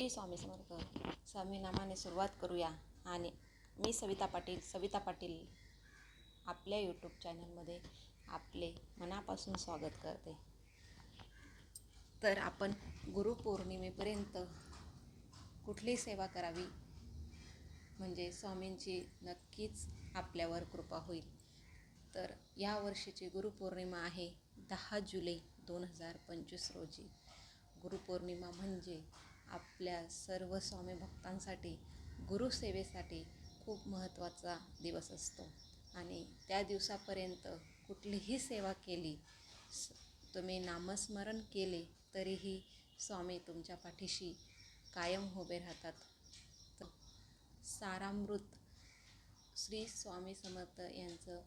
श्री स्वामी समर्थ स्वामी नामाने सुरुवात करूया. आणि मी सविता पाटील सविता पाटील आपल्या यूट्यूब चॅनलमध्ये आपले मनापासून स्वागत करते. तर आपण गुरुपौर्णिमेपर्यंत कुठली सेवा करावी? म्हणजे स्वामींची नक्कीच आपल्यावर कृपा होईल. तर या वर्षीची गुरुपौर्णिमा आहे दहा जुलै दोन हजार पंचवीस रोजी. गुरुपौर्णिमा म्हणजे आपल्या सर्व स्वामी भक्तांसाठी गुरुसेवेसाठी खूप महत्त्वाचा दिवस असतो. आणि त्या दिवसापर्यंत कुठलीही सेवा केली स तुम्ही नामस्मरण केले तरीही स्वामी तुमच्या पाठीशी कायम उभे राहतात. तर सारामृत श्री स्वामी समर्थ यांचं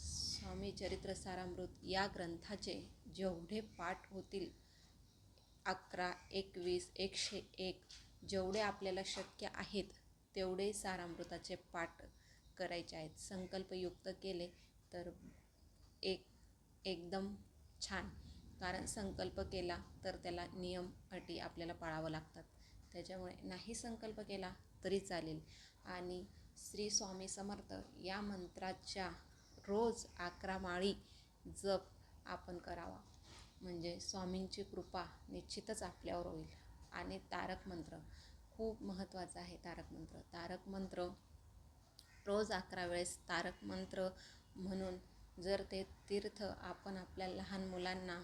स्वामी चरित्र सारामृत या ग्रंथाचे जेवढे पाठ होतील अकरा एकवीस एकशे एक जेवढे आपल्याला शक्य आहेत तेवढे सारामृताचे पाठ करायचे आहेत. संकल्पयुक्त केले तर एक एकदम छान. कारण संकल्प केला तर त्याला नियम अटी आपल्याला पाळावं लागतात. त्याच्यामुळे नाही संकल्प केला तरी चालेल. आणि श्री स्वामी समर्थ या मंत्राच्या रोज अकरा माळी जप आपण करावा. म्हणजे स्वामींची कृपा निश्चितच आपल्यावर होईल. आणि तारक मंत्र खूप महत्त्वाचा आहे तारक मंत्र. तारक मंत्र रोज अकरा वेळेस तारक मंत्र म्हणून जर ते तीर्थ आपण आपल्या लहान मुलांना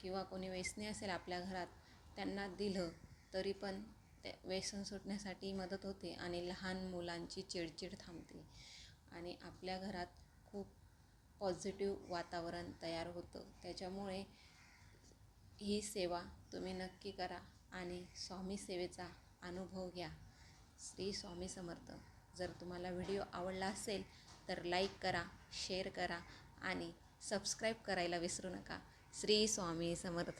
किंवा कोणी व्यसनी असेल आपल्या घरात त्यांना दिलं तरी पण ते व्यसन सुटण्यासाठी मदत होते आणि लहान मुलांची चिडचिड थांबते. आणि आपल्या घरात खूप पॉझिटिव्ह वातावरण तयार होतं. त्याच्यामुळे ही सेवा तुम्ही नक्की करा आणि स्वामी सेवेचा अनुभव घ्या. श्री स्वामी समर्थ. जर तुम्हाला व्हिडिओ आवडला असेल तर लाईक करा शेअर करा आणि सबस्क्राईब करायला विसरू नका. श्री स्वामी समर्थ.